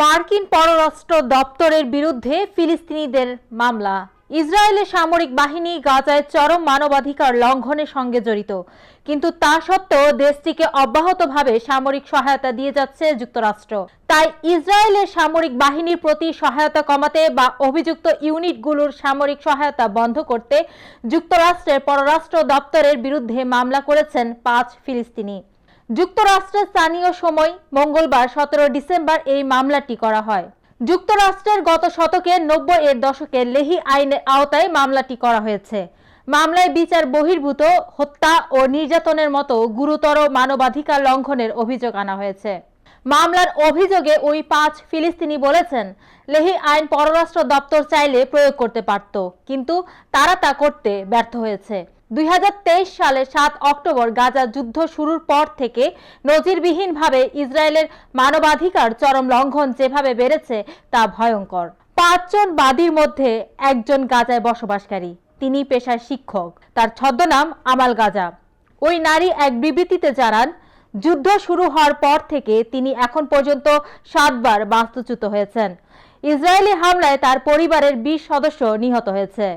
মার্কিন পররাষ্ট্র দপ্তরের বিরুদ্ধে ফিলিস্তিনিদের মামলা। ইসরায়েলের সামরিক বাহিনী গাজায় চরম মানবাধিকার লঙ্ঘনের সঙ্গে জড়িত। কিন্তু তা সত্ত্বেও দেশটিকে অব্যাহতভাবে সামরিক সহায়তা দিয়ে যাচ্ছে যুক্তরাষ্ট্র। তাই ইসরায়েলের সামরিক বাহিনীর প্রতি সহায়তা কমাতে বা অভিযুক্ত ইউনিটগুলোর সামরিক সহায়তা বন্ধ করতে যুক্তরাষ্ট্রের পররাষ্ট্র দপ্তরের বিরুদ্ধে মামলা করেছেন পাঁচ ফিলিস্তিনি। যুক্তরাষ্ট্রের স্থানীয় সময় মঙ্গলবার সতেরো ডিসেম্বর এই মামলাটি করা হয়। যুক্তরাষ্ট্রের গত শতকের নব্বই এর দশকে লেহি আইনের আওতায় মামলাটি করা হয়েছে। মামলায় বিচার বহির্ভূত, হত্যা ও নির্যাতনের মতো গুরুতর মানবাধিকার লঙ্ঘনের অভিযোগ আনা হয়েছে। মামলার অভিযোগে ওই পাঁচ ফিলিস্তিনি বলেছেন, লেহি আইন পররাষ্ট্র দপ্তর চাইলে প্রয়োগ করতে পারত, কিন্তু তারা তা করতে ব্যর্থ হয়েছে। দুই হাজার তেইশ সালে সাত অক্টোবর গাজা যুদ্ধ শুরুর পর থেকে নজিরবিহীনভাবে ইসরায়েলের মানবাধিকার চরম লঙ্ঘন যেভাবে বেড়েছে তা ভয়ঙ্কর। পাঁচজন বাদীর মধ্যে একজন গাজায় বসবাসকারী, তিনি পেশায় শিক্ষক। তার ছদ্মনাম আমাল গাজা। ওই নারী এক বিবৃতিতে জানান, যুদ্ধ শুরু হওয়ার পর থেকে তিনি এখন পর্যন্ত সাতবার বাস্তুচ্যুত হয়েছেন। ইসরায়েলি হামলায় তার পরিবারের বিশ সদস্য নিহত হয়েছে।